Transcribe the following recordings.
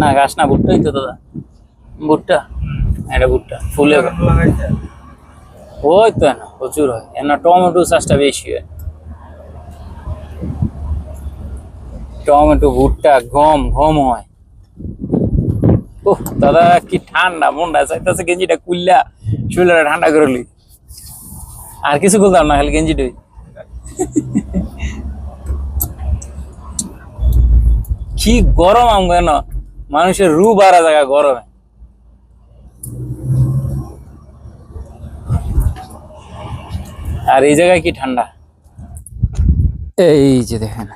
না ঘাস না ভুট্টাই তো দাদা। ভুট্টা এটা ভুট্টা ফুলে ওই তো না প্রচুর হয়। না টমেটো চাষটা বেশি হয়। টমেটো ভুট্টা গম গম হয়। ও দাদা কি ঠান্ডা মনটা চাইতেছে গেঞ্জিটা কুল্লা শুলে ঠান্ডা করে লি আর কিছু বলতাম না খালি গেঞ্জিটাই কি গরম আম কেন মানুষের রু বাড়া জায়গা গরমে। আর এই জায়গায় কি ঠান্ডা? এই যে দেখেন,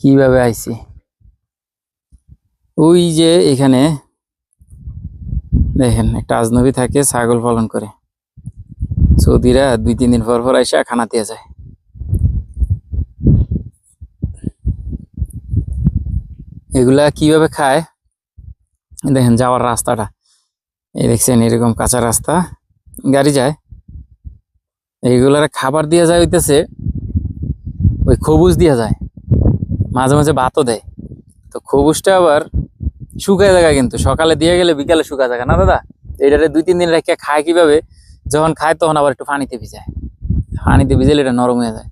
কীভাবে আইছি। ওই যে এখানে, দেখেন, একটা আজনবী থাকে ছাগল পালন করে। সৌদিরা দুই, তিন দিন পর পর আইসা খানা দিয়ে যায়। এগুলা কীভাবে খায়? দেখেন যাওয়ার রাস্তাটা। এই দেখছেন এরকম কাঁচা রাস্তা। গাড়ি যায়। এইগুলার খাবার দিয়ে যায় হইতেছে, ওই খবুজ দিয়ে যায়। মাঝে মাঝে ভাতও দেয়। তো খবুজটা আবার শুকায় জায়গা কিন্তু। সকালে দিয়ে গেলে বিকালে শুকায় জায়গা। না দাদা এটারে দুই তিন দিন রেখে খায় কীভাবে? যখন খায় তখন আবার একটু পানিতে ভিজায়। পানিতে ভিজালে এটা নরম হয়ে যায়।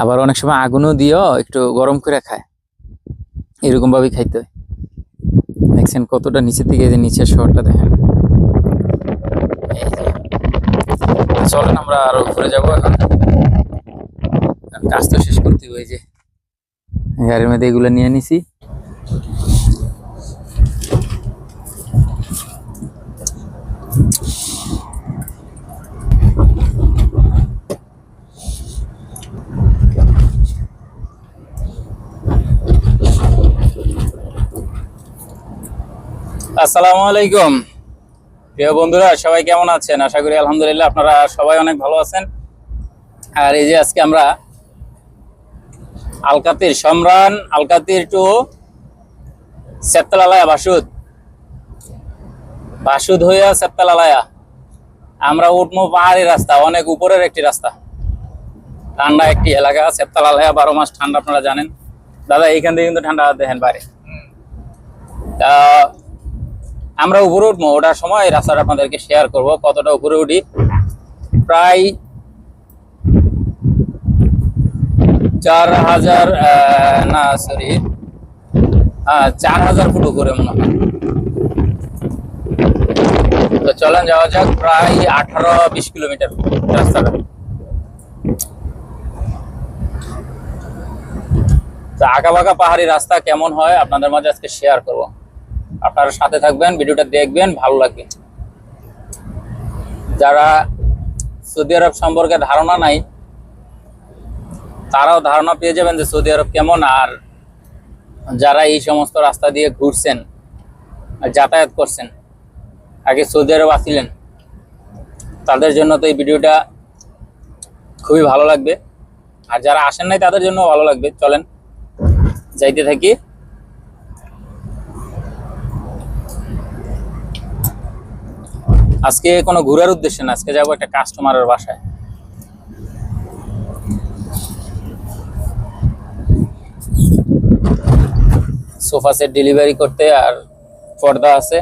আবার অনেক সময় আগুনও দিয়েও একটু গরম করে খায়। এরকম ভাবে খাইতে হয়। দেখছেন কতটা নিচের দিকে যে নিচের শহরটা দেখেন। চলেন আমরা আরও উপরে যাব এখন। কাজ তো শেষ করতে হবে যে। গাড়ির মধ্যে এগুলো নিয়ে নিছি। আসসালামু আলাইকুম। প্রিয় বন্ধুরা, সবাই কেমন আছেন? আশা করি আলহামদুলিল্লাহ আপনারা সবাই অনেক ভালো আছেন। আর এই যে আজকে আমরা আলকাতির সম্রান আলকাতির টু সেপ্তালালয়া বাসুদ। বাসুদ হইয়া সেপ্তালালয়া। আমরা উঠবো পাহাড়ি রাস্তা, অনেক উপরের একটি রাস্তা। ঠান্ডা একটি এলাকা, সেপ্তালালয়া বারো মাস ঠান্ডা, আপনারা জানেন। দাদা, এইখান থেকে কিন্তু ঠান্ডা দেখেন বাইরে। তা আমরা উপরে উঠবো, ওঠার সময় রাস্তাটা আপনাদেরকে শেয়ার করব, কতটা উপরে উঠি। প্রায় চার হাজার না সরি চার হাজার ফুট উপরে মনে হয়। তো চলেন, যাওয়া যাক, প্রায় আঠারো, বিশ কিলোমিটার রাস্তাটা। তো আঁকা বাঁকা পাহাড়ি রাস্তা কেমন হয় আপনাদের মাঝে আজকে শেয়ার করব। আপনারা সাথে থাকবেন, ভিডিওটা দেখবেন, ভালো লাগবে। যারা সৌদি আরব সম্পর্কে ধারণা নাই, তারাও ধারণা পেয়ে যাবেন যে সৌদি আরব কেমন, আর যারা এই সমস্ত রাস্তা দিয়ে ঘুরছেন যাতায়াত করছেন, আগে সৌদি আরব আসিলেন, তাদের জন্য তো এই ভিডিওটা খুবই ভালো লাগবে। আর যারা আসেন নাই, তাদের জন্য ভালো লাগবে। চলেন, যাইতে থাকি। আজকে কোনো ঘোরার উদ্দেশ্যে না, আজকে যাব একটা কাস্টমারের বাসায়। সোফা সেট ডেলিভারি করতে আর পর্দা আছে,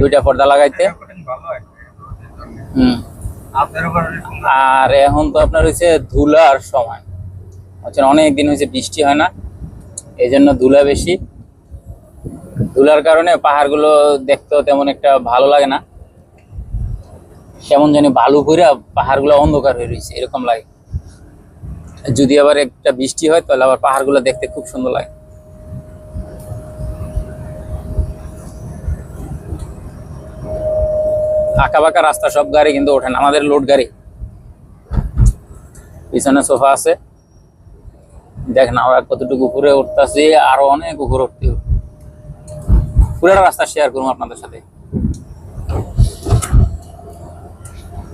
দুইটা পর্দা লাগাইতে। হুম। আর এখন তো আপনার হচ্ছে ধুলার সময়। হচ্ছে অনেক দিন হয়েছে বৃষ্টি হয় না এই জন্য ধুলা বেশি। ধুলার কারণে পাহাড়গুলো দেখতেও তেমন একটা ভালো লাগে না। কেমন জানি বালু করে পাহাড়গুলো অন্ধকার হয়ে রয়েছে এরকম লাগে। যদি আবার একটা বৃষ্টি হয়, তাহলে আবার পাহাড়গুলো দেখতে খুব সুন্দর লাগে। আঁকা বাঁকা রাস্তা, সব গাড়ি কিন্তু ওঠে না, আমাদের লোড গাড়ি। পিছনে সোফা আছে। দেখেন আমরা কতটুকু উপরে উঠতেছি, আরও অনেক উপরে উঠতে। পুরোটা রাস্তা শেয়ার করব আপনাদের সাথে।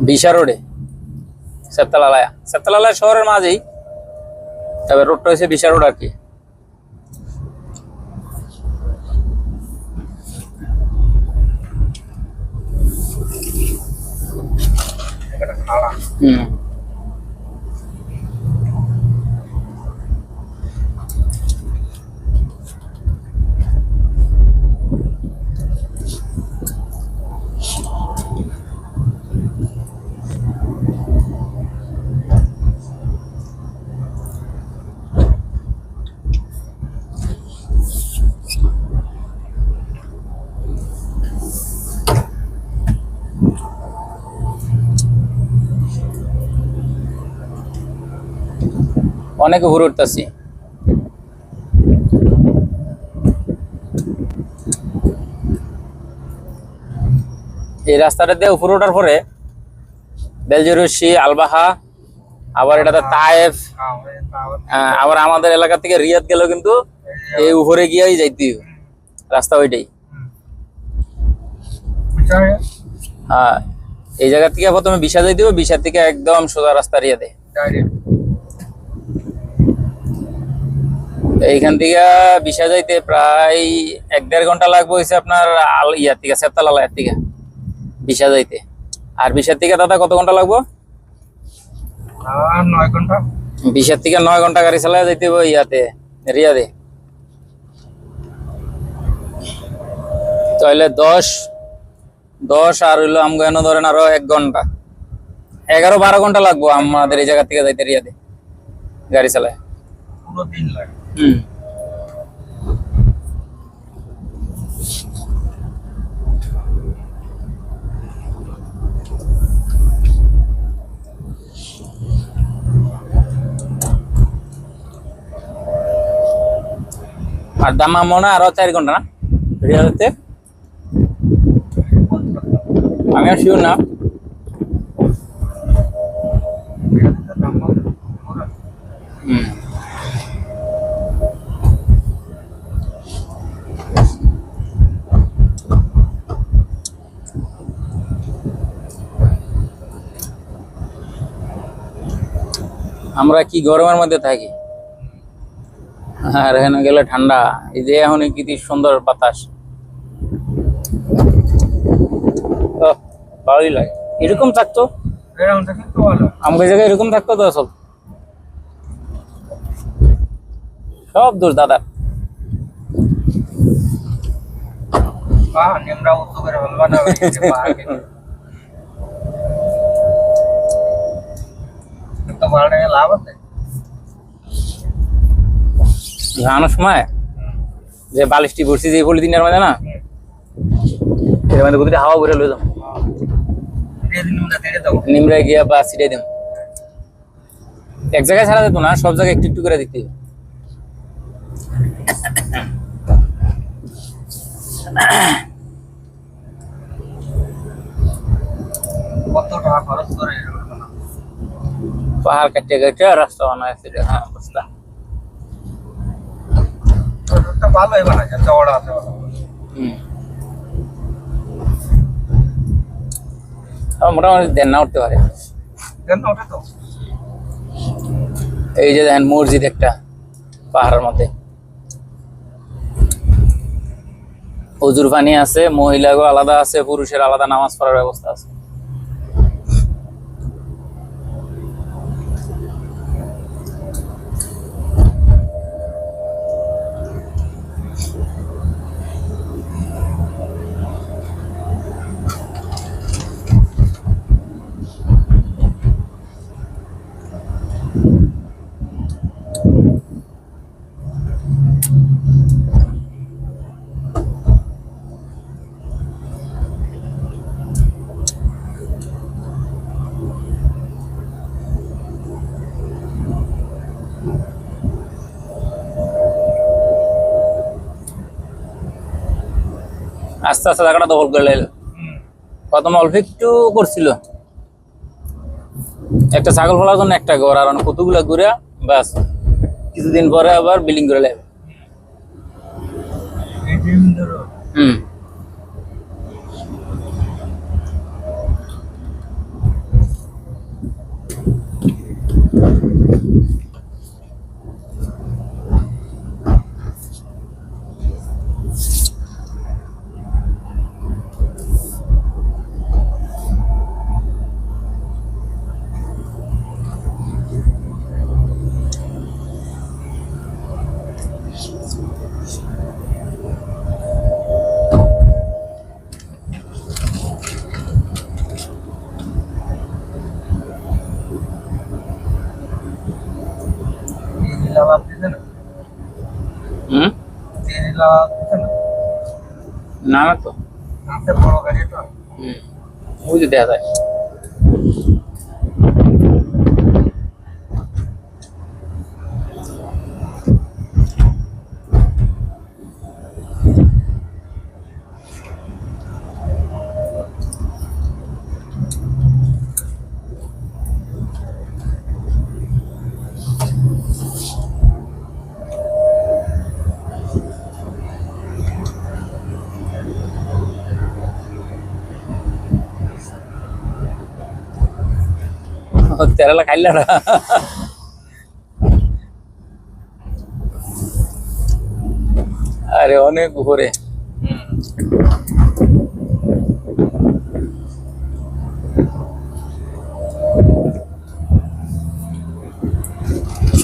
বিশা রোডে সেপ্তালালয়া। সেপ্তালালয়া শহরের মাঝেই। তবে রোডটা হয়েছে বিশা রোড আর কি। হুম। অনেক ঘুরে উঠতেছি। এই রাস্তাটা দিয়ে উপরে ওঠার পরে বেলজরসি আলবাহা, আবার এটাতে তায়েফ আবার আমাদের এলাকা থেকে রিয়াদ গেল কিন্তু এই উপরে গিয়েই যাইতে। রাস্তা ওইটাই। হ্যাঁ এই জায়গা থেকে প্রথমে বিশা যাইতে হবে বিশা থেকে একদম সোজা রাস্তা রিয়াদে ডাইরেক্ট এইখান থেকে বিশা যাইতে প্রায় এক দেড় ঘণ্টা লাগবে হয়েছে আপনার আল ইয়ার থেকে সেপ্তালালয়ের থেকে বিশা যাইতে। আর বিশার থেকে দাদা কত ঘণ্টা লাগবো? নয় ঘণ্টা। বিশার থেকে নয় ঘণ্টা গাড়ি চালায় যাইতে হবে ইয়াতে রিয়াদে। তাহলে দশ দশ আর হইল আমগো এনে ধরেন আরও এক ঘণ্টা। এগারো বারো ঘণ্টা লাগবো আমাদের এই জায়গা থেকে যাইতে রিয়াদে গাড়ি চালায়। পুরো দিন লাগে। হুম আর দামা মনে হয় আরও চার ঘণ্টা না রিয়াদতে আমি আর শিওর না হুম আমরা কি গরমের মধ্যে থাকি? আর এখানে গেলে ঠান্ডা। এই যে এখন কি সুন্দর বাতাস। ভালোই লাগে। এরকম থাকতো? আমাদের জায়গায় এরকম থাকতো তো সব সব দোষ দাদা নিমরা উত্তর করে না লাভ আছে? সময়? যে বালিশটি বসছি যে মধ্যে না? এর মধ্যে হাওয়া লইলাম গিয়া বা ছিটাই দিম। এক জায়গায় ছাড়া যেত না সব জায়গায় একটু একটু করে দিতে কত টাকা খরচ করে। পাহাড় কাটিয়ে কাটিয়ে রাস্তা বানাইছে হ্যাঁ ভালোই বানাইছে চওড়া আছে। ভালো। হুম। আমার মোটামুটি দেন না উঠতে পারে। এই যে দেখেন মসজিদ একটা পাহাড়ের মধ্যে। হুজুর পানি আছে মহিলাগো আলাদা আছে পুরুষের আলাদা নামাজ পড়ার ব্যবস্থা আছে। আস্তে আস্তে জায়গাটা দখল করে লাইল। প্রথম অল্প একটু করছিল। একটা ছাগল ফলার জন্য একটা ঘর আর কতগুলা ঘুরে ব্যাস। কিছুদিন পরে আবার বিল্ডিং করে লাইল। হুম। না তো। বড় গাড়ি তো হুম। ওই যে দেখা যায় তেরালা খাইলে আরে অনেক উপরে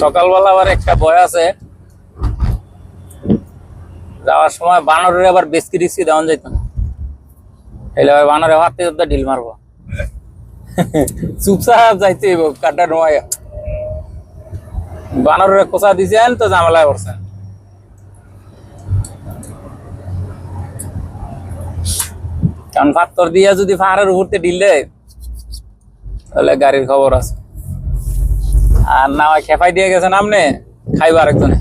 সকালবেলা আবার একটা ভয় আছে। যাওয়ার সময় বানরের আবার বেসকি রিস্কি দেওয়া যাইত না। এলে বানরে হাতে ঢিল মারবো। চুপচাপ যাইতে হইব কাটা নোয়া বানরের কোচা দিছেন, তো ঝামেলায় পড়ছেন কারণ পাত্তর দিয়া যদি পাহাড়ের উপরতে ঢিল তাহলে গাড়ির খবর আছে। আর না খেপাই দিয়ে গেছেন আপনি খাইব আরেকজনে।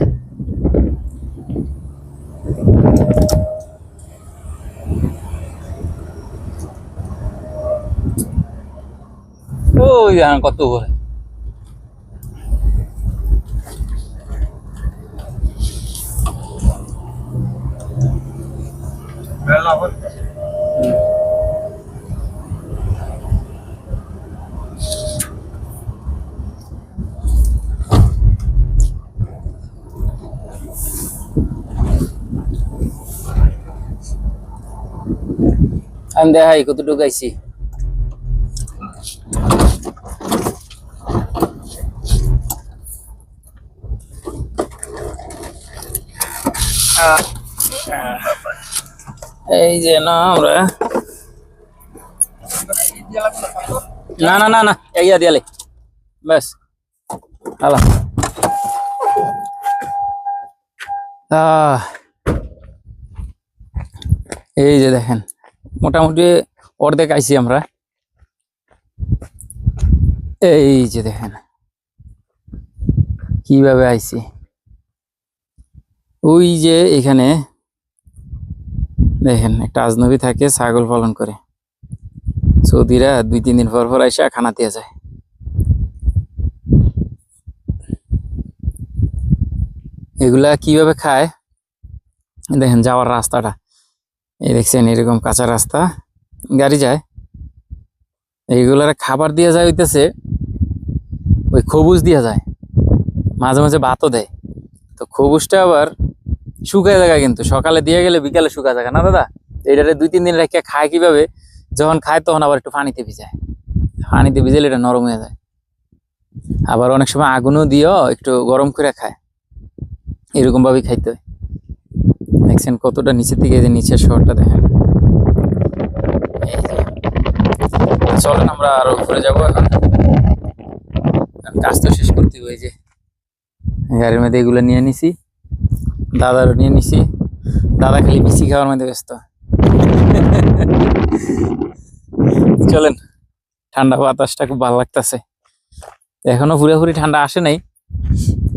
ওই দেখেন কত উপরে বেলা হচ্ছে আমি দেখাই কতটুকু এই যে না আমরা। না না না না ইয়া দিয়ালে। ব্যাস। Hello ah. এই যে দেখেন, মোটামুটি অর্ধেক আইছি আমরা। এই যে দেখেন, কীভাবে আইছি। ওই যে এখানে, দেখেন, একটা আজনবী থাকে ছাগল পালন করে। সৌদিরা দুই, তিন দিন পর পর আইসা খানা দিয়ে যায়। এগুলা কীভাবে খায়? দেখেন, যাওয়ার রাস্তাটা। এই দেখছেন, এরকম কাঁচা রাস্তা। গাড়ি যায়। এইগুলার খাবার দিয়ে যায় হইতেছে, ওই খবুজ দিয়ে যায়। মাঝে মাঝে ভাতও দেয়। তো খবুজটা আবার শুকায় জায়গা কিন্তু, সকালে দিয়ে গেলে বিকালে শুকায় জায়গা না দাদা? এটারে দুই, তিন দিন রেখে খায় কীভাবে? যখন খায় তখন আবার একটু পানিতে ভিজায়। পানিতে ভিজালে এটা নরম হয়ে যায়। আবার অনেক সময় আগুনও দিয়েও একটু গরম করে খায়। এরকম ভাবেই খাইতে হয়। দেখছেন কতটা নিচের থেকে যে নিচের শহরটা দেখেন। চলেন আমরা আরও উপরে যাব এখন। কাজ তো শেষ করতে হবে যে। গাড়ির মধ্যে এগুলো নিয়ে নিছি। দাদারও নিয়ে নিছি। দাদা খালি মিশি খাওয়ার মধ্যে ব্যস্ত। চলেন, ঠান্ডা বাতাসটা খুব ভালো লাগতেছে। এখনও পুরোপুরি ঠান্ডা আসে নাই।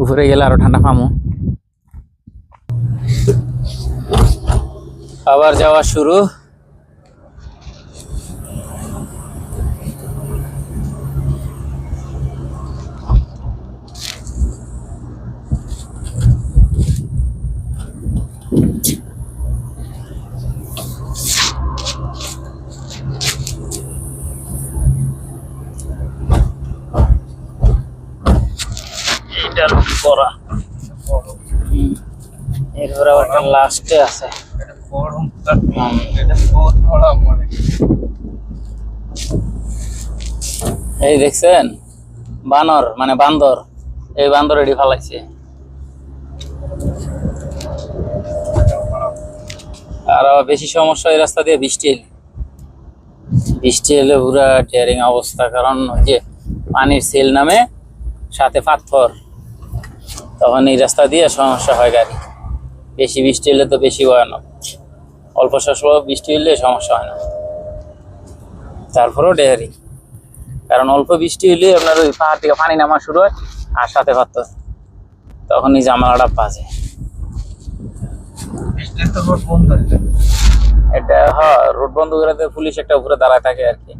উপরে গেলে আরও ঠান্ডা পামো। আবার যাওয়া শুরু এটা করা এরপর আবার একটা লাস্টে আছে। এই দেখছেন? বানর মানে বান্দর। এই বান্দর এটি ফালাইছে। আর বেশি সমস্যা এই রাস্তা দিয়ে বৃষ্টি এলে। বৃষ্টি এলে পুরা টিয়ারিং অবস্থা কারণ ওই যে পানির সেল নামে সাথে পাথর। তখন এই রাস্তা দিয়ে সমস্যা হয় গাড়ি। বেশি বৃষ্টি হলে তো বেশি ভয়ানক। অল্প স্বল্প বৃষ্টি হলে সমস্যা হয় না। তারপরেও ডেহারি কারণ অল্প বৃষ্টি হলে আপনার ওই পাহাড় থেকে পানি নামা শুরু হয় আর সাথে পাত্র তখন এই জামালাটা বাজে। এটা হ্যাঁ রোড বন্ধ করে পুলিশ একটা উপরে দাঁড়ায় থাকে আর কি।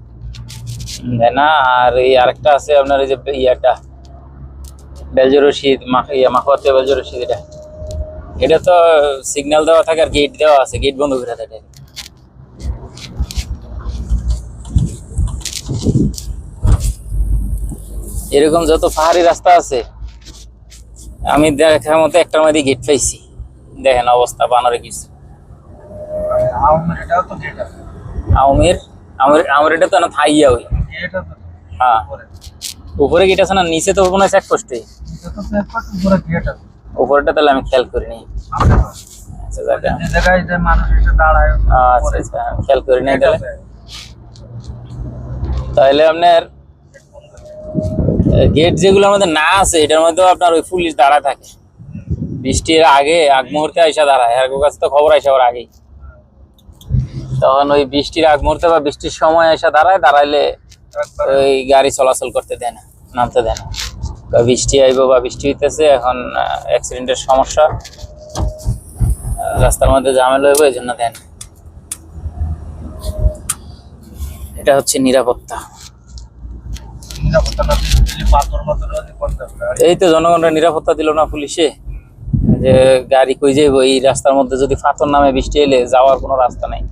না আর এই আরেকটা আছে আপনার এই যে ইয়াটা বেলজো রশিদ মাখ- ইয়া মাখুয়াতে বেলজো রশিদ এটা। এটা তো সিগন্যাল দেওয়া থাকে আর গেট দেওয়া আছে গেট বন্ধ করে থাকে এরকম যত পাহাড়ি রাস্তা আছে আমি দেখার মতো একটার মধ্যে গেট পাইছি। দেখেন অবস্থা বানরে কিছু আমের আমার আমার এটা তো না থাইয়া ওই। হ্যাঁ। উপরে। গেট আছে না নিচে তো মনে হয় চেক পোস্টে উপরেটা তাহলে আমি খেয়াল করিনি। আচ্ছা দাঁড়ায় আচ্ছা আচ্ছা খেয়াল করি নাই তাহলে। তাহলে আপনার গেট যেগুলো আমাদের না আছে এটার মধ্যেও আপনার ওই পুলিশ দাঁড়া থাকে। বৃষ্টির আগে আগ মুহূর্তে আইসা দাঁড়ায়। এর কাছে তো খবর আইসা ওর আগেই। তখন ওই বৃষ্টির আগ মুহূর্তে বা বৃষ্টির সময় এসে দাঁড়ায় দাঁড়াইলে ওই গাড়ি চলাচল করতে দেয় না নামতে দেয় না। বৃষ্টি আইব বা বৃষ্টি হইতেছে এখন অ্যাক্সিডেন্টের সমস্যা। রাস্তার মধ্যে ঝামেলা হইব এই জন্য দেন। এটা হচ্ছে নিরাপত্তা। এই তো জনগণের নিরাপত্তা দিল না পুলিশে। যে গাড়ি কই যাইব এই রাস্তার মধ্যে যদি পাথর নামে বৃষ্টি এলে যাওয়ার কোনো রাস্তা নাই।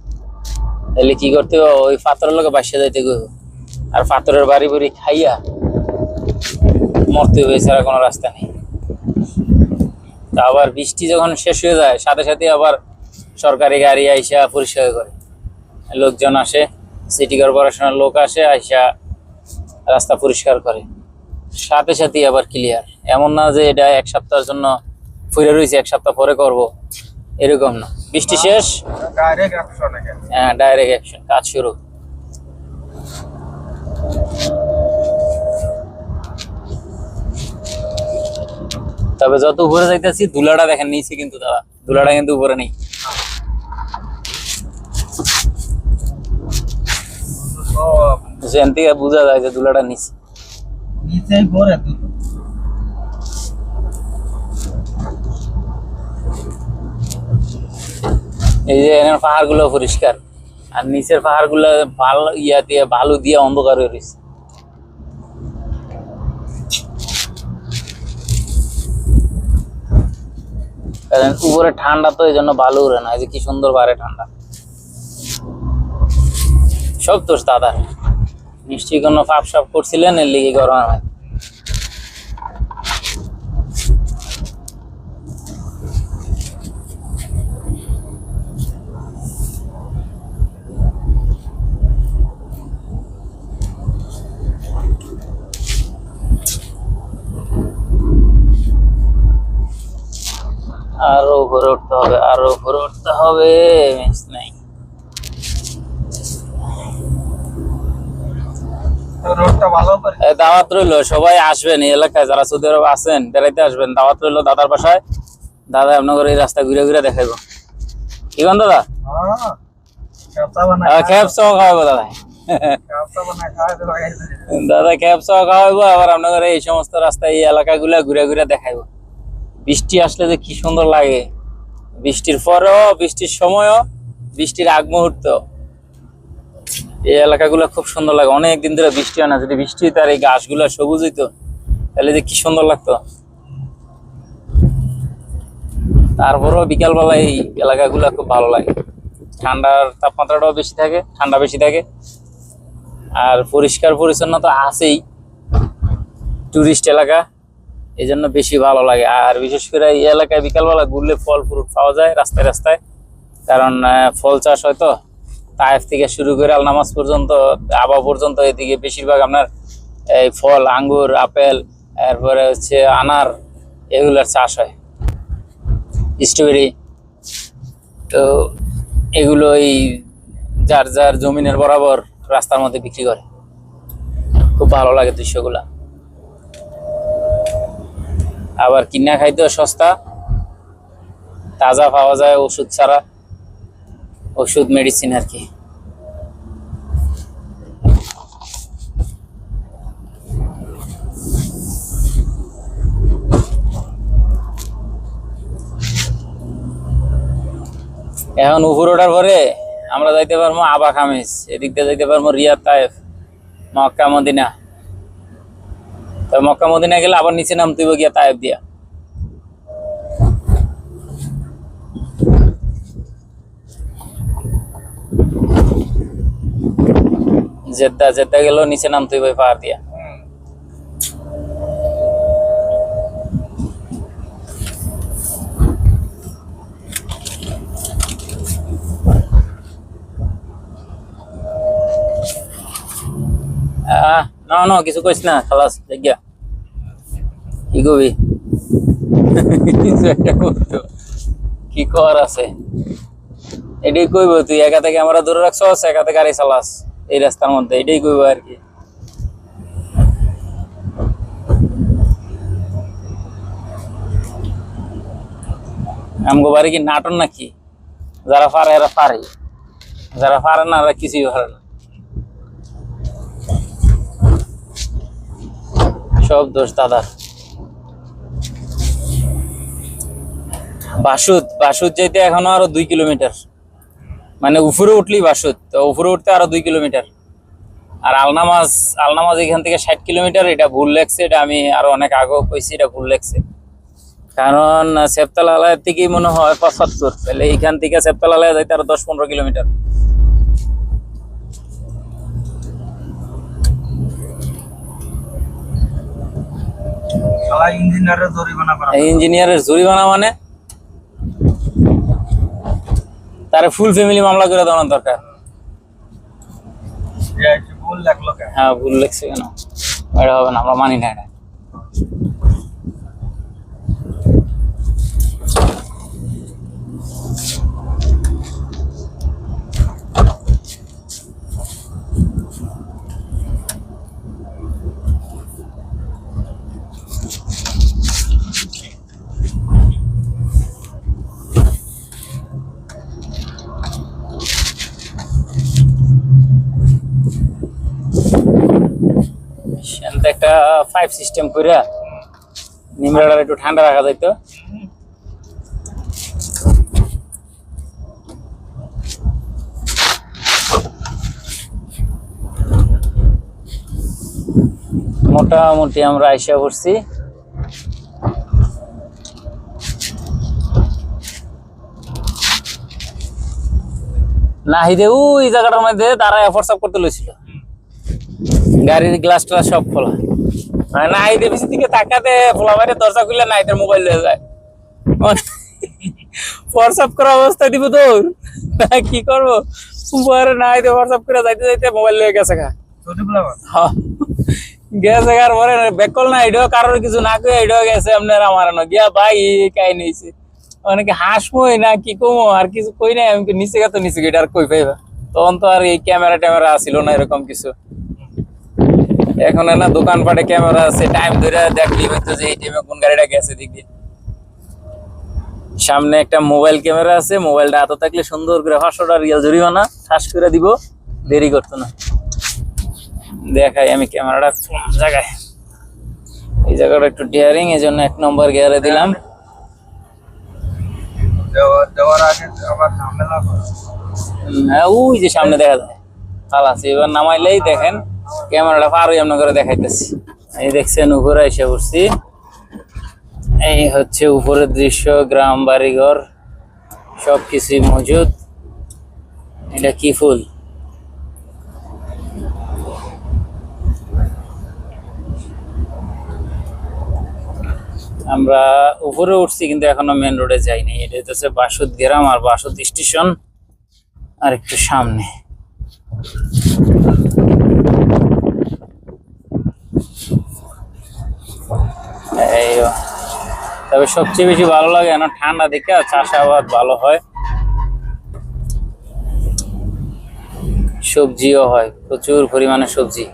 তাহলে কি করতে ওই পাথরের লোকে বাসিয়ে যাইতে গো। আর পাথরের বাড়ি বাড়ি খাইয়া মরতে হবে এছাড়া কোনো রাস্তা নেই। তা আবার বৃষ্টি যখন শেষ হয়ে যায় সাথে সাথে আবার সরকারি গাড়ি আইসা পরিষ্কার করে। লোকজন আসে সিটি কর্পোরেশনের লোক আসে আইসা রাস্তা পরিষ্কার করে। সাথে সাথে আবার ক্লিয়ার এমন না যে এটা এক সপ্তাহের জন্য ফুরে রয়েছে এক সপ্তাহ পরে করব। এরকম না। বৃষ্টি শেষ? হ্যাঁ ডাইরেক্ট অ্যাকশন কাজ শুরু। তবে যত উপরে যাইতেছি ধুলাটা দেখেন নিচে কিন্তু দাদা ধুলাটা কিন্তু উপরে নেই। সেখান থেকে বোঝা যায় যে ধুলাটা নিচে। পড়ে এই যে এখানে পাহাড়গুলো পরিষ্কার। আর নিচের পাহাড়গুলো ভালো ইয়া দিয়ে বালু দিয়ে অন্ধকার হয়ে রয়েছে। উপরে ঠান্ডা তো এই জন্য বালু উড়ে না, এই যে কি সুন্দর বারে ঠান্ডা। সব দোষ দাদা নিশ্চয়ই কোনো ফাপ সাপ করছিলেন, এর লিগে গরম হয় আরও উপরে উঠতে হবে আরও উপরে উঠতে হবে মিস নাই। দাওয়াত রইল সবাই আসবেন এই এলাকায় যারা সৌদি আরব আছেন বেড়াইতে আসবেন দাওয়াত রইল দাদার বাসায়। দাদা আপনাদের এই রাস্তা ঘুরে ঘুরে দেখাইবো। কি কন দাদা? হ্যাঁ ক্যাব সহ খাওয়াবো দাদা। দাদা ক্যাব সহ আবার আপনাদের এই সমস্ত রাস্তা এই এলাকাগুলা ঘুরে ঘুরে দেখাইবো। বৃষ্টি আসলে যে কি সুন্দর লাগে। বৃষ্টির পরেও, বৃষ্টির সময়ও, বৃষ্টির আগ মুহূর্ত। এই এলাকাগুলো খুব সুন্দর লাগে। অনেক দিন ধরে বৃষ্টি হয় না। যদি বৃষ্টি হইতো আর এই গাছগুলো সবুজ হইতো, তাহলে যে কি সুন্দর লাগতো। তারপরেও বিকালবেলা এই এলাকাগুলো খুব ভালো লাগে। ঠান্ডার তাপমাত্রাটাও বেশি থাকে, ঠান্ডা বেশি থাকে। আর পরিষ্কার পরিচ্ছন্ন তো আছেই। টুরিস্ট এলাকা। এই জন্য বেশি ভালো লাগে। আর বিশেষ করে এই এলাকায় বিকালবেলা ঘুরলে ফল ফ্রুট পাওয়া যায় রাস্তায় রাস্তায়। কারণ ফল চাষ হয়তো তায়েফ থেকে শুরু করে আল নামাজ পর্যন্ত আবা পর্যন্ত এদিকে বেশিরভাগ আপনার এই ফল, আঙ্গুর, আপেল, এরপরে হচ্ছে আনার, এগুলার চাষ হয়। স্ট্রবেরি। তো এগুলো এই যার যার জমিনের বরাবর রাস্তার মধ্যে বিক্রি করে। খুব ভালো লাগে দৃশ্যগুলা। আবার কিনা খাইতেও সস্তা। তাজা পাওয়া যায় ওষুধ ছাড়া। ওষুধ মেডিসিন আর কি। এখন উপর ওঠার পরে আমরা যাইতে পারব আবা খামিস এদিক দিয়ে যাইতে পারব রিয়াদ তায়েফ, মক্কা, মদিনা। তো মক্কা মদিনা গেলে আবার নিচে নাম হবে গিয়া তায়েফ দিয়া জেদ্দা জেদ্দা গেলেও নিচে নাম হবে পাহাড় দিয়া। আহ না না, কিছু কইস না, খালাস দেখিয়া কি কবি? কিছু একটা করতো। কি কর আছে? এটাই কইব তুই, একা থেকে আমরা দূরে রাখছস, একা থেকে গাড়ি চালাস, এই রাস্তার মধ্যে, এটাই কইব আর কি। আমগো বাড়ি কি নাটন নাকি? যারা পারে, এরা পারে। যারা পারে না, এরা কিছুই পারে না। সব দোষ দাদা বাসুদ বাসুদ যেতে এখনও আরও দুই কিলোমিটার। মানে উপরে উঠলি বাসুদ, তো উপরে উঠতে আরও দুই কিলোমিটার। আর আলনামাজ আলনামাজ এখান থেকে ষাট কিলোমিটার, এটা ভুল লেগছে, এটা আমি আরও অনেক আগেও কইছি, এটা ভুল লেগছে। কারণ সেপ্তাল আলায়ের থেকে মনে হয় পঁচাত্তর, তাহলে এইখান থেকে সেপ্তাল আলায় যাইতে আরও দশ পনেরো কিলোমিটার। ইঞ্জিনিয়ারের জরিমানা মানে? তার ফুল ফ্যামিলি মামলা করে দেওয়ার দরকার। হ্যাঁ ভুল লেগছে কেন? এটা হবে না আমরা মানি না এটা সেখানে একটা ফাইভ সিস্টেম করে নিমড়াটা একটু ঠান্ডা রাখা যাইতো। মোটামুটি আমরা আইসা পড়ছি। নাহিদে ওই জায়গাটার মধ্যে দাঁড়ায় হোয়াটসঅ্যাপ করতে লইছিল। গাড়ির গ্লাস টাস সব খোলা। মানে নাহিদের পিছন দিকে তাকাতে খোলা বাইরে দরজা খুললে নাহিদের মোবাইল হয়ে যায়। হোয়াটসঅ্যাপ করা অবস্থা দিব তোর। কি করব? পরে নাহিদে হোয়াটসঅ্যাপ করে যাইতে যাইতে মোবাইল হয়ে গেছে গা। সঠিক লাগা হ্যাঁ। গেছে গার পরে বেকল না এটাও কারোর কিছু না কই এটাও গেছে আপনার আমার না। গিয়া ভাই কাই নিয়েছে অনেকে হাসমই না কি কমো? আর কিছু কই নাই আমি নিচে গেতো নিচে গেটা আর কই পাইবা? তখন তো আর এই ক্যামেরা ট্যামেরা আসিল না এরকম কিছু। এখন না দোকানপাটে ক্যামেরা আছে টাইম ধরে দেখলি হয়তো যে এই টাইমে কোন গাড়িটা গেছে দিক দিয়ে। সামনে একটা মোবাইল ক্যামেরা আছে মোবাইলটা এত থাকলে সুন্দর করে পাঁচশোটা রিয়াল জরিমানা ঠাস করে দিব দেরি করতো না। দেখাই আমি ক্যামেরাটা কোন জায়গায়। এই জায়গাটা একটু ডিয়ারিং এই জন্য এক নম্বর গিয়ারে দিলাম। হ্যাঁ ওই যে সামনে দেখা যায়। খালাস এবার নামাইলেই দেখেন। ক্যামেরাটা পার হয়ে আপনার দেখাইতেছি। এই দেখছেন, উপরে এসে পড়ছি। এই হচ্ছে উপরের দৃশ্য, গ্রাম, বাড়িঘর সব কিছুই মজুদ। এটা কি ফুল? আমরা উপরে উঠছি, কিন্তু এখনও মেন রোডে যাইনি। এটা হচ্ছে বাসুদ গ্রাম আর বাসুদ স্টেশন। আর একটু সামনে। এই তবে সবচেয়ে বেশি ভালো লাগে না ঠান্ডা দেখে আর চাষাবাদ ভালো হয়। সবজিও হয় প্রচুর পরিমাণে সবজি।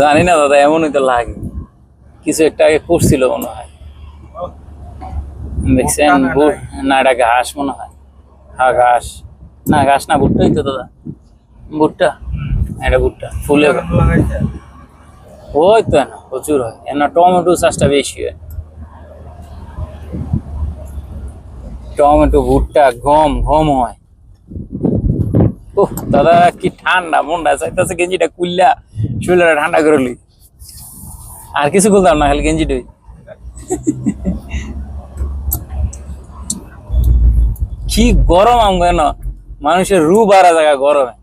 জানি না দাদা এমনই তো লাগে। কিছু একটা আগে করছিল মনে হয়। দেখছেন না এটা ঘাস মনে হয়। হা ঘাস। না, ঘাস না ভুট্টাই তো দাদা। ভুট্টা, এটা ভুট্টা, ফুলে ওই তো না, প্রচুর হয়। এর না, টমেটো চাষটা বেশি হয়। টমেটো, ভুট্টা গম গম হয়। ও দাদা, কি ঠান্ডা, মনটা চাইতেছে গেঞ্জিটা কুল্লা শরীরটা ঠান্ডা করে লি আর কিছু বলতাম না, খালি গেঞ্জিটাই কি গরম আম কেন মানুষের রু বাড়া জায়গা গরমে।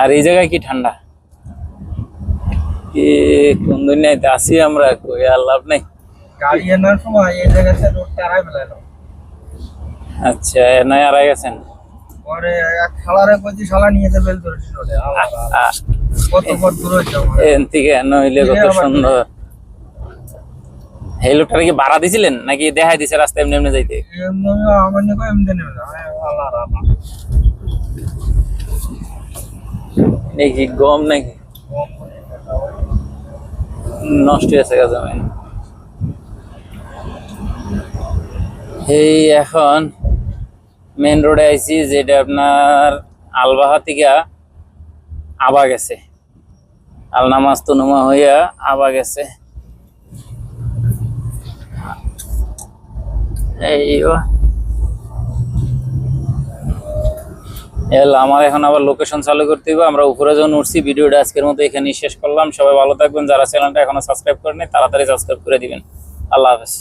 আর এই জায়গায় কি ঠান্ডা? কোন দুনিয়াতে আসি আমরা কই আর লাভ নেই? গাড়ি আনার সময় এই জায়গাতে রোড তারাই ফেলাইলো। আচ্ছা গেছেন? পরে এক খালারে কইছি শালা নিয়ে যেতে বেল ধরেছিল রে কত কত দূর হইছে এন থেকে নইলে কত সুন্দর। এই লোকটা কি ভাড়া দিছিলেন নাকি দেখাই দিছে রাস্তায় এমনি এমনি যাইতে? আল্লাহ নাকি গম নাকি? নষ্ট হয়েছে গেছে জমিন। এই এখন মেন রোডে আইছি যেটা আপনার আলবাহা থেকে আবা গেছে। আলনামাজ তনুমা হইয়া আবা গেছে। আমার এখন আবার লোকেশন চালু করতে হবে আমরা উপরে যখন উঠছি ভিডিওটা আজকের মতো এখানেই শেষ করলাম। সবাই ভালো থাকবেন। যারা চ্যানেলটা এখনও সাবস্ক্রাইব করেনি তাড়াতাড়ি সাবস্ক্রাইব করে দিবেন। আল্লাহ হাফেজ।